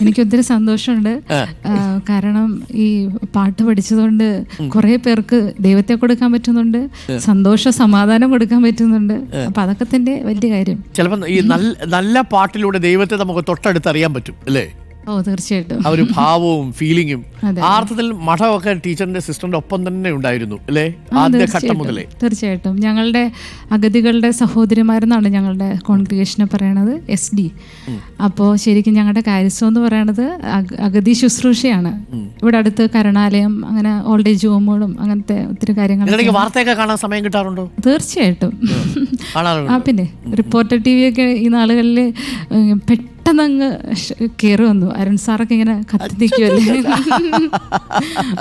എനിക്ക് ഒത്തിരി സന്തോഷമുണ്ട് കാരണം ഈ പാട്ട് പഠിച്ചതുകൊണ്ട് കുറെ പേർക്ക് ദൈവത്തെ കൊടുക്കാൻ പറ്റുന്നുണ്ട് സന്തോഷ സമാധാനം കൊടുക്കാൻ പറ്റുന്നുണ്ട്. അപ്പൊ അതൊക്കെ തന്നെ വലിയ കാര്യം. ചിലപ്പോ ഈ നല്ല നല്ല പാട്ടിലൂടെ ദൈവത്തെ നമുക്ക് തൊട്ടടുത്ത് അറിയാൻ പറ്റും അല്ലേ? ഓ തീർച്ചയായിട്ടും. ആ ഒരു ഭാവവും ഫീലിങ്ങും ആർത്ഥത്തിൽ മഠമൊക്കെ ടീച്ചറിന്റെ സിസ്റ്ററിന്റെ ഒപ്പം തന്നെ ഉണ്ടായിരുന്നു അല്ലേ? ആദ്യ ഘട്ടം. മുതലേ. തീർച്ചയായിട്ടും. ഞങ്ങളുടെ അഗതികളുടെ സഹോദരിമാരെന്നാണ് ഞങ്ങളുടെ കോൺഗ്രിഗേഷനെ പറയണത് എസ് ഡി അപ്പോ ശരിക്കും ഞങ്ങളുടെ കാര്യസ്ഥം എന്ന് പറയണത് അഗതി ശുശ്രൂഷയാണ്. ഇവിടെ അടുത്ത് കരുണാലയം അങ്ങനെ ഓൾഡ് ഏജ് ഹോമുകളും അങ്ങനത്തെ ഒത്തിരി കാര്യങ്ങൾ വാർത്തയൊക്കെ കാണാൻ സമയം കിട്ടാറുണ്ടോ? തീർച്ചയായിട്ടും. ആ പിന്നെ റിപ്പോർട്ടർ ടി വി ഒക്കെ ഈ നാളുകളിൽ പെട്ടെന്ന് അങ്ങ് കയറി വന്നു. അരുൺ സാറൊക്കെ ഇങ്ങനെ കത്തി നിൽക്കുമല്ലേ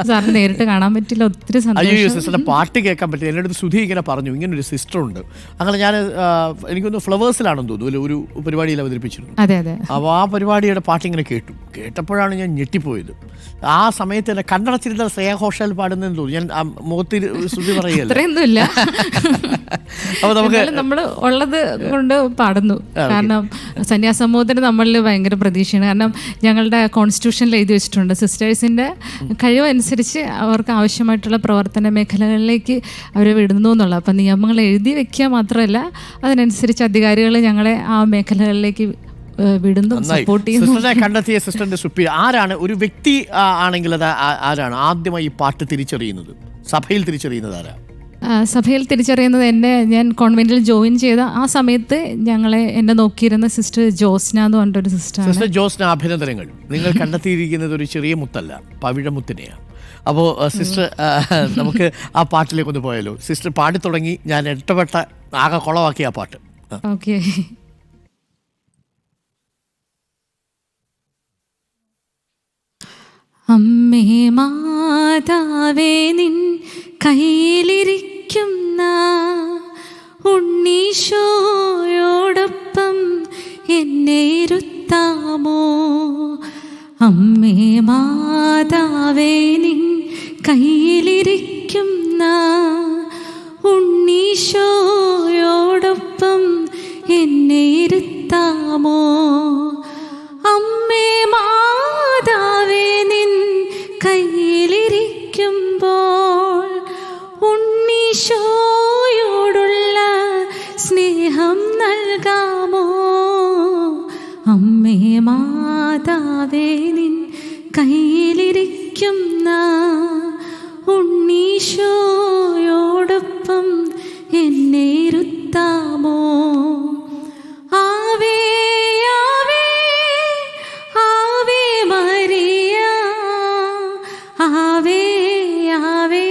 സാറിന് നേരിട്ട് കാണാൻ പറ്റില്ല. ഒത്തിരി അയ്യോ സിസ്റ്ററിന്റെ പാട്ട് കേൾക്കാൻ പറ്റില്ല. എന്റെ അടുത്ത് സുധി ഇങ്ങനെ പറഞ്ഞു. ഇങ്ങനെ ഒരു സിസ്റ്റർ ഉണ്ട്. അങ്ങനെ ഞാൻ എനിക്കൊന്ന് ഫ്ലവേഴ്സിലാണെന്ന് തോന്നുന്നു. ഒരു പരിപാടിയിൽ അവതരിപ്പിച്ചിരുന്നു. അതെ അതെ. അപ്പോൾ ആ പരിപാടിയുടെ പാട്ട് ഇങ്ങനെ കേട്ടു. കേട്ടപ്പോഴാണ് ഞാൻ ഞെട്ടിപ്പോയത്. ആ സമയത്ത് തന്നെ കണ്ണടച്ചിരുന്ന ശ്രേയഘോഷാൽ പാടുന്നതെന്ന് തോന്നുന്നു. ഞാൻ മുഖത്തിൽ സുധി പറയുകയല്ല? അത്രയൊന്നുമില്ല. അപ്പോൾ നമുക്ക് നമ്മൾ ഉള്ളത് കൊണ്ട് പാടുന്നു. കാരണം സന്യാസമൂഹത്തിന് നമ്മളിൽ ഭയങ്കര പ്രതീക്ഷയാണ്. കാരണം ഞങ്ങളുടെ കോൺസ്റ്റിറ്റ്യൂഷനിൽ എഴുതി വെച്ചിട്ടുണ്ട്. സിസ്റ്റേഴ്സിന്റെ കഴിവനുസരിച്ച് അവർക്ക് ആവശ്യമായിട്ടുള്ള പ്രവർത്തന മേഖലകളിലേക്ക് അവരെ വിടുന്നു എന്നുള്ളത്. അപ്പം നിയമങ്ങൾ എഴുതി വെക്കുക മാത്രമല്ല അതിനനുസരിച്ച് അധികാരികൾ ഞങ്ങളെ ആ മേഖലകളിലേക്ക് വിടുന്നു സപ്പോർട്ട് ചെയ്യുന്നു. കണ്ടെത്തിയ സിസ്റ്ററിന്റെ സുപ്പി ആരാണ്? ഒരു വ്യക്തി ആണെങ്കിൽ അത് ആരാണ്? ആദ്യമായി ഈ പാട്ട് തിരിച്ചറിയുന്നത്? സഭയിൽ തിരിച്ചറിയുന്നത് ആരാ? ആ, സഭയിൽ തിരിച്ചറിയുന്നത് എന്നെ ഞാൻ കോൺവെന്റിൽ ജോയിൻ ചെയ്ത ആ സമയത്ത് ഞങ്ങളെ എന്നെ നോക്കിയിരുന്ന സിസ്റ്റർ ജോസ്ന എന്ന് പറഞ്ഞൊരു സിസ്റ്റർ സിസ്റ്റർ ജോസ്ന അഭിനന്ദനങ്ങൾ. നിങ്ങൾ കണ്ടെത്തിയിരിക്കുന്നത് ഒരു ചെറിയ മുത്തല്ല പവിഴമുത്തിനെയാണ്. അപ്പോൾ സിസ്റ്റർ നമുക്ക് ആ പാട്ടിലേക്ക് ഒന്ന് പോയാലോ. സിസ്റ്റർ പാടി തുടങ്ങി ഞാൻ ഇഷ്ടപ്പെട്ട ആകെ കുളമാക്കി ആ പാട്ട്. ഓക്കെ. അമ്മേ മാതാവേ നിൻ കയ്യിലിരിക്കുന്ന ഉണ്ണീശോയോടൊപ്പം എന്നെ ഇരുത്താമോ? അമ്മേ മാതാവേ നിൻ കയ്യിലിരിക്കുന്ന ഉണ്ണീശോയോടൊപ്പം എന്നെ ഇരുത്താമോ? സ്നേഹം നൽകാമോ? അമ്മേ മാതാവേ നിൻ കയ്യിലിരിക്കുന്ന ഉണ്ണീശോയോടൊപ്പം എന്നെ ഇരുത്താമോ? Ave Ave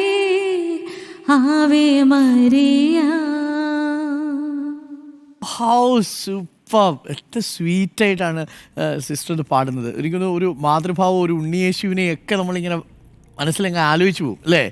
Ave Maria. How super എത്ര സ്വീറ്റായിട്ടാണ് സിസ്റ്റർ ഇത് പാടുന്നത്. എനിക്കൊന്ന് ഒരു മാതൃഭാവം ഒരു ഉണ്ണിയേശുവിനെയൊക്കെ നമ്മളിങ്ങനെ മനസ്സിലങ്ങ് ആലോചിച്ചു പോകും അല്ലേ?